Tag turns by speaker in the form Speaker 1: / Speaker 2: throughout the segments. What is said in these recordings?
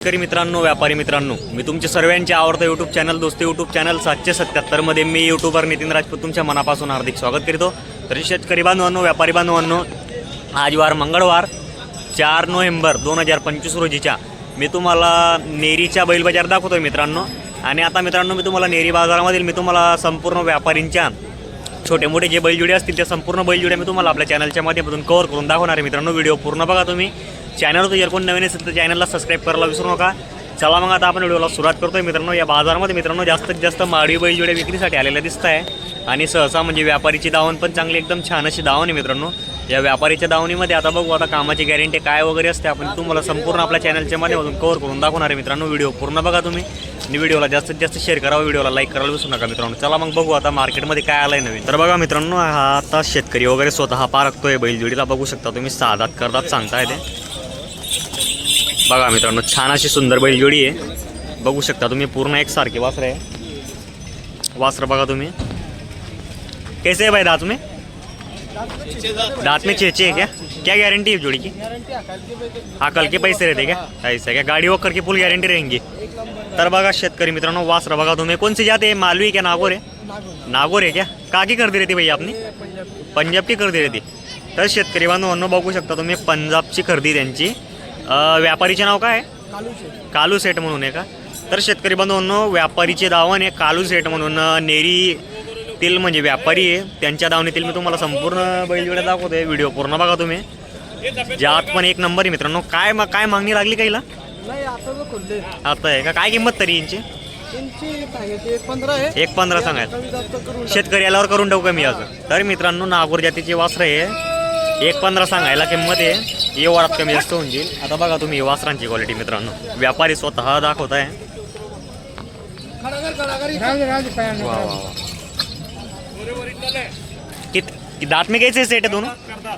Speaker 1: शेतकरी मित्रांनो व्यापारी मित्रांनो मी तुमचे सर्वांचे आवडतं YouTube channel Dosti YouTube channel सातशे सत्याहत्तरमध्ये मी यूट्यूबर नितीन राजपूत तुमच्या मनापासून हार्दिक स्वागत करतो. तर शेतकरी बांधवांनो व्यापारी बांधवांनो आज वार मंगळवार चार नोव्हेंबर दोन हजार पंचवीस रोजीच्या मी तुम्हाला नेरीच्या बैल बाजार दाखवतोय मित्रांनो. आणि आता मित्रांनो मी तुम्हाला नेरी बाजारामधील मी तुम्हाला संपूर्ण व्यापारींच्या छोटे मोठे जे बैलजोडे असतील त्या संपूर्ण बैलजोड्या मी तुम्हाला आपल्या चॅनलच्या माध्यमातून कव्हर करून दाखवणार आहे मित्रांनो. व्हिडिओ पूर्ण बघा तुम्ही. चॅनलवर जर कोण नवीन असेल तर चॅनलला सबस्क्राईब करायला विसरू नका. चला मग आता आपण व्हिडिओला सुरुवात करतोय. मित्रांनो या बाजारामध्ये मित्रांनो जास्तीत जास्त माडवी बैलजोड्या विक्रीसाठी आलेल्या दिसत आहे आणि सहसा म्हणजे व्यापारीची दावण पण चांगली एकदम छान अशी दावण आहे मित्रांनो. या व्यापारीच्या दावणीमध्ये आता बघू आता कामाची गॅरंटी काय वगैरे असते. आपण तुम्हाला संपूर्ण आपल्या चॅनलच्या माध्यमातून कव्हर करून दाखवणार आहे मित्रांनो. व्हिडिओ पूर्ण बघा तुम्ही. आणि व्हिडिओला जास्तीत जास्त शेअर करावा व्हिडिओला लाईक करायला विसरू नका मित्रांनो. चला मग बघू आता मार्केटमध्ये काय आलं आहे नवीन. तर बघा मित्रांनो हा आता शेतकरी वगैरे स्वतः पारखतोय बैलजोडीला बघू शकता तुम्ही साधात करतात सांगताय ते. बघा मित्रांनो छान अशी सुंदर बैलजोडी आहे. बघू शकता तुम्ही पूर्ण एक सारखी वासर आहे. वासर बघा तुम्ही. कैसे है भाई दांत में? दांत में चेचे है क्या? क्या गारंटी है जोड़ी की हाँ कल के पैसे रहते क्या? ऐसा क्या? गाड़ी वगैरह की फुल गारंटी रहेंगी. तर बघा शेतकरी मित्रांनो वासर तुम्ही. कोणसे जाते है मालवी क्या? नागोर है नागोर है क्या? का की कर दी रहती भैया आपने? पंजाब की खरेदी रहती. तर शेतकरी बांधवांनो बघू शकता तुम्ही पंजाबची खरेदी त्यांची. अं, व्यापारीचे नाव काय? कालू सेट म्हणून आहे का? तर शेतकरी बांधवांनो व्यापारीचे दावण आहे. कालू सेट म्हणून नेरीतील म्हणजे व्यापारी आहे. त्यांच्या दावणीतील मी तुम्हाला संपूर्ण बैलजोड्या दाखवतोय. व्हिडिओ पूर्ण बघा तुम्ही. ज्यात पण एक नंबर आहे मित्रांनो. काय मग काय मागणी लागली काहीला
Speaker 2: नाही आता
Speaker 1: आहे का? काय किंमत तरी यांची?
Speaker 2: सांगायची एक पंधरा करून
Speaker 1: शेतकरी आल्यावर करून टाकू कमी असं तर मित्रांनो नागपूर जातीची वासरं आहे. एक पंधरा सांगायला किंमत आहे. ये वरात कमी जास्त होऊन जाईल. आता बघा तुम्ही वासरांची क्वालिटी मित्रांनो. व्यापारी स्वतः दाखवत आहे. कित दांत में कैसे सेट है दोनों?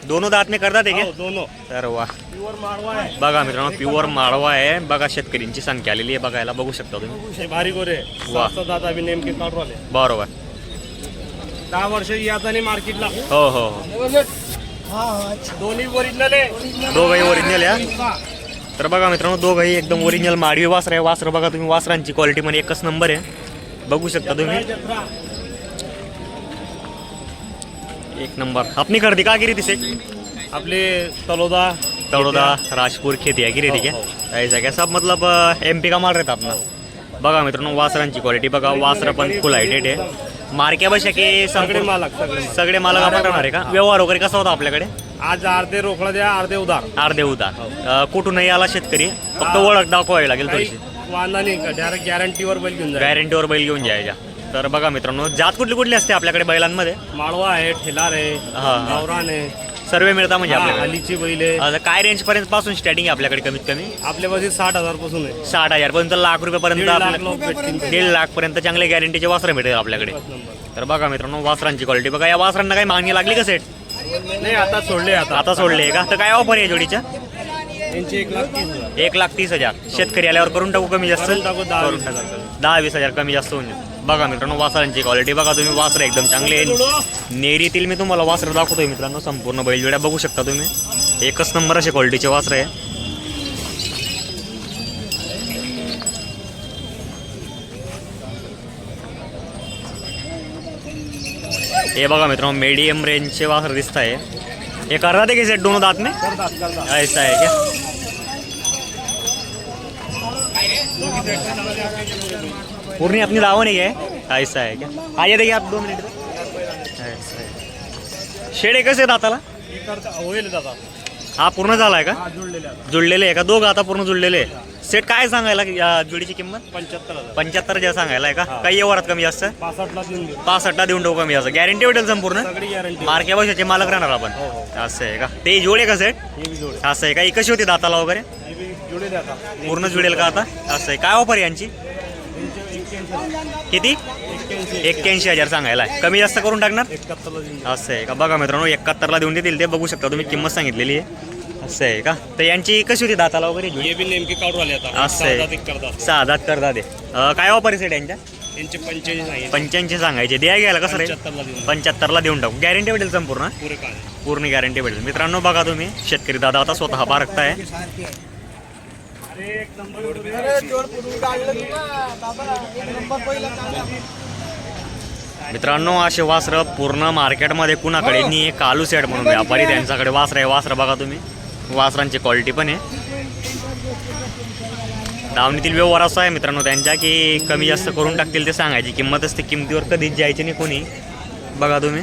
Speaker 1: दोनों दांत में करतात आहे क्या?
Speaker 2: दोनों.
Speaker 1: तर वा.
Speaker 2: प्युअर माळवा आहे.
Speaker 1: बघा मित्रांनो प्युअर माळवा आहे. बघा शेतकऱ्यांची संख्या आलेली आहे. बघायला बघू शकता तुम्ही.
Speaker 2: हे भारी गोरे.
Speaker 1: वा.
Speaker 2: नेमके काढून
Speaker 1: बरोबर.
Speaker 2: दहा वर्ष यात आणि मार्केटला
Speaker 1: हो हो हो.
Speaker 2: दोन्ही ओरिजिनल आहे.
Speaker 1: दोघंही ओरिजिनल आहे हा? तर बघा मित्रांनो दोघंही एकदम ओरिजिनल माडवी वासर आहे. वासर बघा तुम्ही वासरांची क्वालिटी मध्ये एकच नंबर आहे. बघू शकता तुम्ही. एक नंबर आपली खरेदी का गिरी तिसे
Speaker 2: आपले तलोदा
Speaker 1: तळोदा राजपूर खेती आहे गिरी ठीक आहे ऐसा क्या? सब मतलब एम पी का माल रहता अपना बघा मित्रांनो वासरांची क्वालिटी बघा. वासर पण फुल हायटेड आहे. मार्क्या बशा की
Speaker 2: सगळे मालक सगळे मालक.
Speaker 1: सगळे मालक आपण राहणार आहे का? व्यवहार वगैरे कसा होता आपल्याकडे?
Speaker 2: आज अर्धे रोकडा द्या अर्धे उधार.
Speaker 1: अर्धे उतार अं, कुठूनही आला शेतकरी? फक्त ओळख दाखवावी लागेल
Speaker 2: काही
Speaker 1: थोडीशी.
Speaker 2: वांधा नाही डायरेक्ट गॅरंटीवर बैल घेऊन जाय
Speaker 1: गॅरंटीवर बैल घेऊन जायच्या तर बघा मित्रांनो जात कुठली कुठली असते आपल्याकडे बैलांमध्ये?
Speaker 2: माळवा आहे ठेलार आहे
Speaker 1: हा, हा.
Speaker 2: गावरान आहे.
Speaker 1: सर्व मिळता म्हणजे आपल्याकडे.
Speaker 2: अलीची बैल आहे.
Speaker 1: आता काय रेंज पर्यंत पासून स्टार्टिंग आहे आपल्याकडे कमीत कमी?
Speaker 2: आपल्या पाशी साठ हजारपासून आहे.
Speaker 1: साठ हजार पर्यंत लाख रुपयापर्यंत
Speaker 2: दीड लाख
Speaker 1: दीड पर्यंत चांगले गॅरंटीचे वासरं मिळतील आपल्याकडे. तर बघा मित्रांनो वासरांची क्वालिटी बघा या वासरांना काही मागणी लागली का सेट
Speaker 2: नाही आता सोडले आता.
Speaker 1: आता सोडले का? तर काय ऑफर आहे जोडीच्या?
Speaker 2: एक लाख तीस हजार.
Speaker 1: एक लाख तीस हजार. शेतकरी आल्यावर करून टाकू कमी जास्त?
Speaker 2: करून टाकू दहा
Speaker 1: करून
Speaker 2: वीस.
Speaker 1: टाकू.
Speaker 2: हजार.
Speaker 1: दहा वीस हजार कमी जास्त होऊन जाईल. बघा मित्रांनो वासरांची क्वालिटी बघा तुम्ही. वासर एकदम चांगले आहे. नेरीतील मी तुम्हाला वासर दाखवतोय मित्रांनो. संपूर्ण बैलजोड्या बघू शकता तुम्ही. एकच नंबर असे क्वालिटीचे वासर आहे. हे बघा मित्रांनो मीडियम रेंजचे वासर दिसत आहे. हे करतात की सेट दोनों दात में ऐसा आहे क्या पूर्णी अपनी दावा नहीं है। ऐसा है क्या? आइए देखिए आप दो मिनट ऐसा है शेड आहे दाताला
Speaker 2: हे
Speaker 1: हा पूर्ण झाला आहे का?
Speaker 2: जुळलेले
Speaker 1: आहे का? दोघं आता पूर्ण जुळलेले आहे सेट काय सांगायला या जोडीची किंमत?
Speaker 2: पंच्याहत्तर हजार
Speaker 1: पंच्याहत्तर जे सांगायला आहे का? काही व्यवहारात कमी जास्त?
Speaker 2: पासष्टला देऊन
Speaker 1: टाकू कमी जास्त. गॅरंटी भेटेल संपूर्ण?
Speaker 2: सगळी गॅरंटी
Speaker 1: मार्के भाषेचे मालक राहणार आपण.
Speaker 2: हो हो.
Speaker 1: असं आहे का? ते जोडे का सेट
Speaker 2: हे
Speaker 1: असं आहे का? ही कशी होती दाताला वगैरे? पूर्ण जुळेल का आता? असं आहे. काय ऑफर यांची? किती?
Speaker 2: एक्क्याऐंशी
Speaker 1: हजार सांगायला. आहे. कमी जास्त करून टाकणार? असं आहे का? बघा मित्रांनो एकाहत्तरला देऊन देतील ते बघू शकता तुम्ही किंमत सांगितलेली आहे. असं आहे का? तर यांची कशी होती दाताला वगैरे
Speaker 2: नेमके आले आता.
Speaker 1: असं आहे. सहा दात करतात काय ऑफर आहे सेट यांच्या?
Speaker 2: यांचे पंच्याऐंशी
Speaker 1: सांगायचे. द्या घ्यायला कसं रे
Speaker 2: पंच्याहत्तरला देऊन
Speaker 1: टाकू. गॅरंटी भेटेल संपूर्ण? पूर्ण गॅरंटी भेटेल. मित्रांनो बघा तुम्ही शेतकरी दादा आता स्वतः बारकताय मित्रांनो असे वासरं पूर्ण मार्केटमध्ये कुणाकडे? नाही कालू सेट म्हणून व्यापारी त्यांच्याकडे वासर आहे. वासरं बघा तुम्ही. वासरांची क्वालिटी पण आहे. दावणीतील व्यवहार असा आहे मित्रांनो त्यांच्या की कमी जास्त करून टाकतील ते सांगायची. किंमत असते किमतीवर कधीच जायची नाही कोणी. बघा तुम्ही.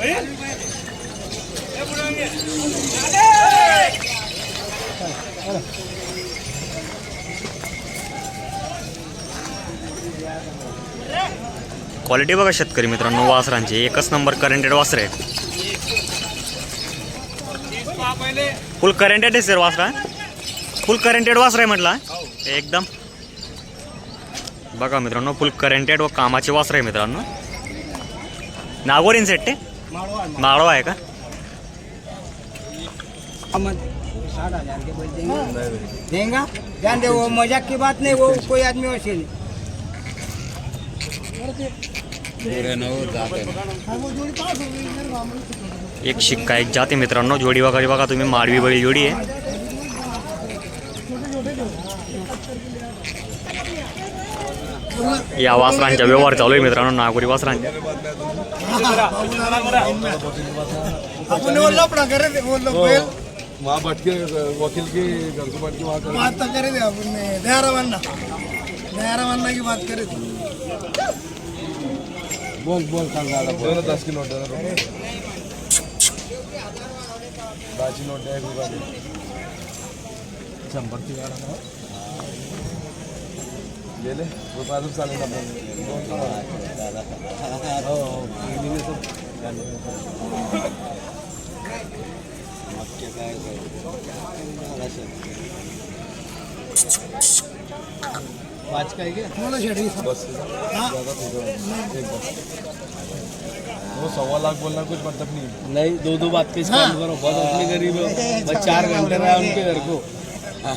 Speaker 1: क्वालिटी बघा शेतकरी मित्रांनो वासरांची. एकच नंबर करंटेड वासर. आहे फुल करंटेड आहे सर वासरा? फुल करंटेड वासर आहे म्हटलं? एकदम. बघा मित्रांनो फुल करंटेड व कामाचे वासर आहे मित्रांनो. नागोरीन सेट ते माळवा आहे का?
Speaker 3: साठ हज़ार के बोल देंगे? देंगा दे वो मज़ाक की बात नहीं वो कोई आदमी वैसे नहीं
Speaker 1: एक शिक्का एक जाते मित्रांनो जोडी वगैरे बघा तुम्ही माडवी बळी जोडी आहे. या वासरांच्या व्यवहार चालू आहे मित्रांनो नागोरी वासरांच्या
Speaker 3: अपन वो लपड़ा करे थे वो लोग बैल।
Speaker 4: वहाँ बैठ के वकील के घर को बैठ के वहाँ कर।
Speaker 3: बात तो करे थे अपन ने दयारा बनना दयारा बनना की बात करे थे।
Speaker 4: बोल बोल ज्यादा बोल। दस की नोट दस। नोट है शंभर की ले ले वो का हो। हो इन्हीं तो पाँच का है क्या? बस। ज़्यादा एक बस। वो सवा लाख बोलना कुछ मतलब नहीं
Speaker 5: नहीं दो दो बात के काम करो बहुत अपने गरीब हो। बस चार घंटे रहा उनके घर को।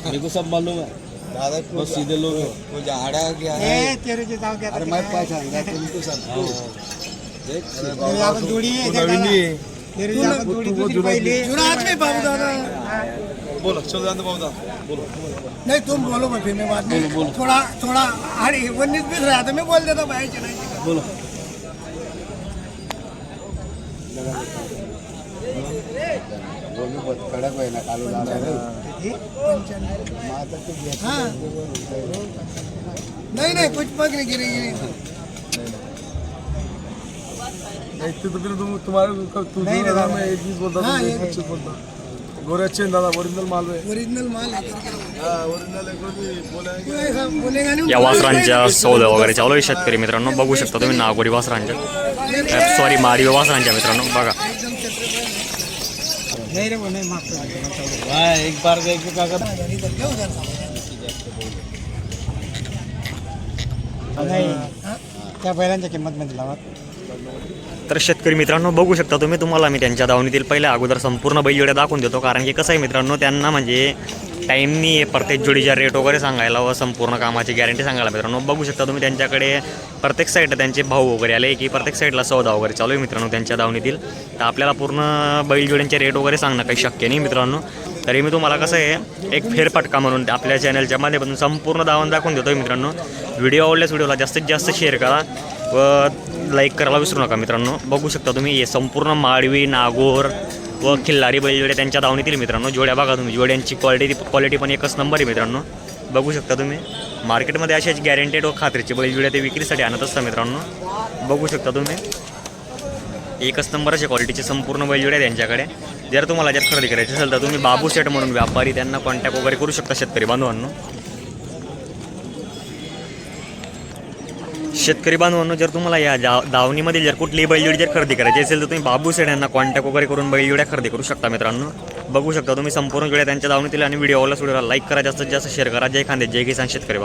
Speaker 5: मेरे को सब मालूम है।
Speaker 4: दादा
Speaker 5: सीधे लोग हो।
Speaker 4: वो झाड़ा क्या
Speaker 3: ए तेरे जे जाओ क्या
Speaker 4: अरे मैं पहचान गया तुमको सबको देख
Speaker 3: तेरे जागत जोड़ी है
Speaker 4: वो नवीन ही है
Speaker 3: तेरे जागत जोड़ी
Speaker 4: वो
Speaker 3: दूसरी
Speaker 4: जुड़ा
Speaker 3: पहली जुड़ा आदमी बाबू दादा
Speaker 4: बोलो चलो जान दो बाबू बोलो।
Speaker 3: नहीं तुम बोलो मैं फिर मैं बात नहीं थोड़ा थोड़ा अरे उन्नीस बीस रहा था मैं बोल देता भाई चलाई
Speaker 5: बोलो।
Speaker 4: वो बहुत कड़क है ना कालू लाल
Speaker 3: नहीं नहीं कुछ पक नहीं गिरी गिरी.
Speaker 4: एक तो फिर तुम तुम्हारे तू
Speaker 3: नहीं
Speaker 4: दादा
Speaker 3: दादा।
Speaker 4: मैं एक चीज बोलता तुम
Speaker 3: ये-
Speaker 4: अच्छे बोलता. गोरे अच्छे दादा ओरिजिनल माल
Speaker 3: ओरिजिनल माल
Speaker 1: या वासरांच्या सौदा वगैरे चालू आहे शेतकरी मित्रांनो बघू शकता तुम्ही नागोरी वासरांच्या. सॉरी माडवी वासरांच्या मित्रांनो बघा.
Speaker 3: नहीं रे माफ कर
Speaker 5: एक बार गए के क्या
Speaker 3: नाही त्या बैलांच्या किंमत मध्ये लावा
Speaker 1: तर शेतकरी मित्रांनो बघू शकता तुम्ही तुम्हाला मी त्यांच्या दावणीतील पहिल्या अगोदर संपूर्ण बैलजोड्या दाखवून देतो. कारण की कसं आहे मित्रांनो त्यांना म्हणजे टाईमनी प्रत्येक जोडीच्या रेट वगैरे सांगायला व संपूर्ण कामाची गॅरंटी सांगायला मित्रांनो बघू शकता तुम्ही त्यांच्याकडे प्रत्येक साईडला त्यांचे भाऊ वगैरे आले की प्रत्येक साईडला सौदा वगैरे चालू आहे मित्रांनो त्यांच्या दावणीतील. तर आपल्याला पूर्ण बैलजोड्यांचे रेट वगैरे सांगणं काही शक्य नाही मित्रांनो. तरी मी तुम्हाला कसं आहे एक फेरफटका म्हणून आपल्या चॅनलच्या माध्यमातून संपूर्ण दावण दाखवून देतो मित्रांनो. व्हिडिओ आवडल्यास व्हिडिओला जास्तीत जास्त शेअर करा व लाईक करायला विसरू नका मित्रांनो. बघू शकता तुम्ही हे संपूर्ण माळवी नागोर व खिल्लारी बैलजोड्या त्यांच्या दावणीतील मित्रांनो. जोड्या बघा तुम्ही. जोड्यांची क्वालिटी क्वालिटी पण एकच नंबर आहे मित्रांनो. बघू शकता तुम्ही. मार्केटमध्ये अशाच गॅरंटेड व खात्रीचे बैलजोड्या ते विक्रीसाठी आणत असतात मित्रांनो. बघू शकता तुम्ही. एकच नंबर अशा क्वालिटीचे संपूर्ण बैलजोड्या त्यांच्याकडे जर तुम्हाला याच्यात खरेदी करायची असेल तर तुम्ही बाबू सेट म्हणून व्यापारी त्यांना कॉन्टॅक्ट वगैरे करू शकता शेतकरी बांधवांनो. शेतकरी बांधवांनो जर तुम्हाला या जा दावणीमध्ये जर कुठली बैलजोडी जर खरेदी करायची असेल तर तुम्ही बाबू सेड यांना कॉन्टॅक्ट वगैरे करून बैलजोड्या खरेदी करू शकता मित्रांनो. बघू शकता तुम्ही संपूर्ण जोड्या त्यांच्या दावणीतील आणि व्हिडिओला व्हिडिओला लाईक करा जास्तीत जास्त शेअर करा. जय खांदे जय किसान शेतकरी